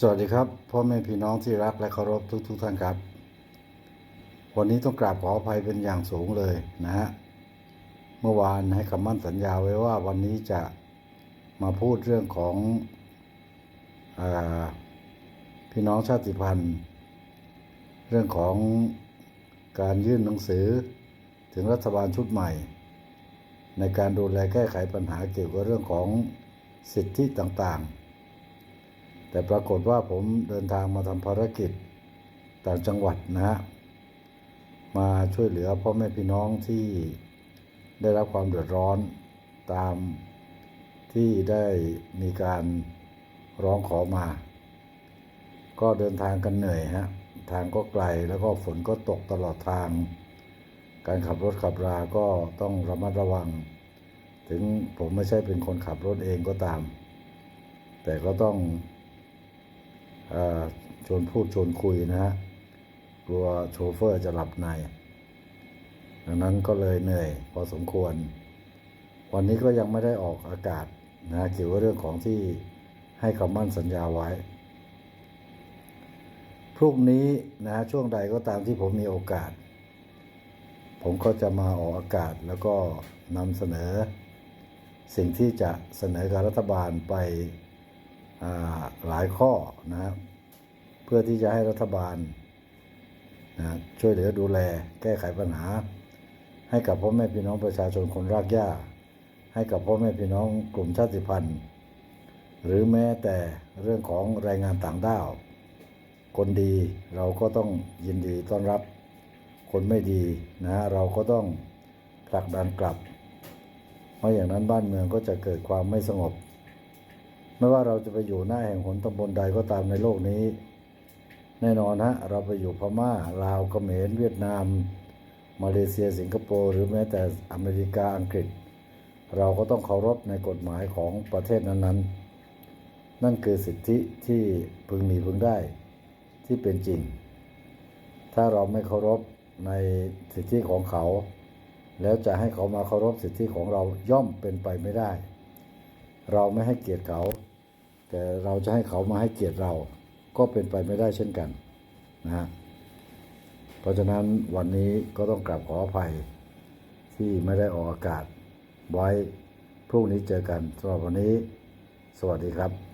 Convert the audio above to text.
สวัสดีครับพ่อแม่พี่น้องที่รักและเคารพทุกทุกๆท่านครับ วันนี้ต้องกราบขออภัยเป็นอย่างสูงเลยนะฮะเมื่อวานให้คำมั่นสัญญาไว้ว่าวันนี้จะมาพูดเรื่องของอพี่น้องชาติพันธุ์ เรื่องของการยื่นหนังสือถึงรัฐบาลชุดใหม่ ในการดูแลแก้ไขปัญหาเกี่ยวกับเรื่องของสิทธิต่างๆ แต่ปรากฏว่าผมเดินทางมาทำภารกิจต่างจังหวัดนะฮะ มาช่วยเหลือพ่อแม่พี่น้องที่ได้รับความเดือดร้อนตามที่ได้มีการร้องขอมา ก็เดินทางกันเหนื่อยฮะ ทางก็ไกลแล้วก็ฝนก็ตกตลอดทาง การขับรถขับราก็ต้องระมัดระวัง ถึงผมไม่ใช่เป็นคนขับรถเองก็ตาม แต่ก็ต้อง ชวนพูดชวนคุยนะฮะกลัวโชเฟอร์จะหลับใน ดังนั้นก็เลยเหนื่อยพอสมควร วันนี้ก็ยังไม่ได้ออกอากาศนะเกี่ยวกับเรื่องของที่ให้คำมั่นสัญญาไว้ พรุ่งนี้นะช่วงใดก็ตามที่ผมมีโอกาส ผมก็จะมาออกอากาศแล้วก็นำเสนอ สิ่งที่จะเสนอกับรัฐบาลไป หลายข้อนะครับเพื่อที่จะให้รัฐบาลนะช่วยเหลือดูแลแก้ไขปัญหา ให้กับพ่อแม่พี่น้องประชาชนคนรากหญ้า ให้กับพ่อแม่พี่น้องกลุ่มชาติพันธุ์ หรือแม้แต่เรื่องของแรงงานต่างด้าว คนดีเราก็ต้องยินดีต้อนรับ คนไม่ดีนะฮะเราก็ต้องผลักดันกลับ เพราะอย่างนั้นบ้านเมืองก็จะเกิดความไม่สงบ ไม่ว่าเราจะไปอยู่หน้าแห่งหนตำบลใดก็ตามในโลกนี้ แน่นอนฮะเราไปอยู่พม่าลาวเขมรเวียดนาม มาเลเซียสิงคโปร์หรือแม้แต่อเมริกาอังกฤษ เราก็ต้องเคารพในกฎหมายของประเทศนั้นๆ นั่นคือสิทธิที่พึงมีพึงได้ที่เป็นจริง ถ้าเราไม่เคารพในสิทธิของเขา แล้วจะให้เขามาเคารพสิทธิของเราย่อมเป็นไปไม่ได้ เราไม่ให้เกียรติเขา แต่เราจะให้เขามาให้เกียรติเราก็เป็นไปไม่ได้เช่นกันนะฮะเพราะฉะนั้นวันนี้ก็ต้องกลับขออภัย ที่ไม่ได้ออกอากาศ ไว้พรุ่งนี้เจอกันสำหรับวันนี้ สวัสดีครับ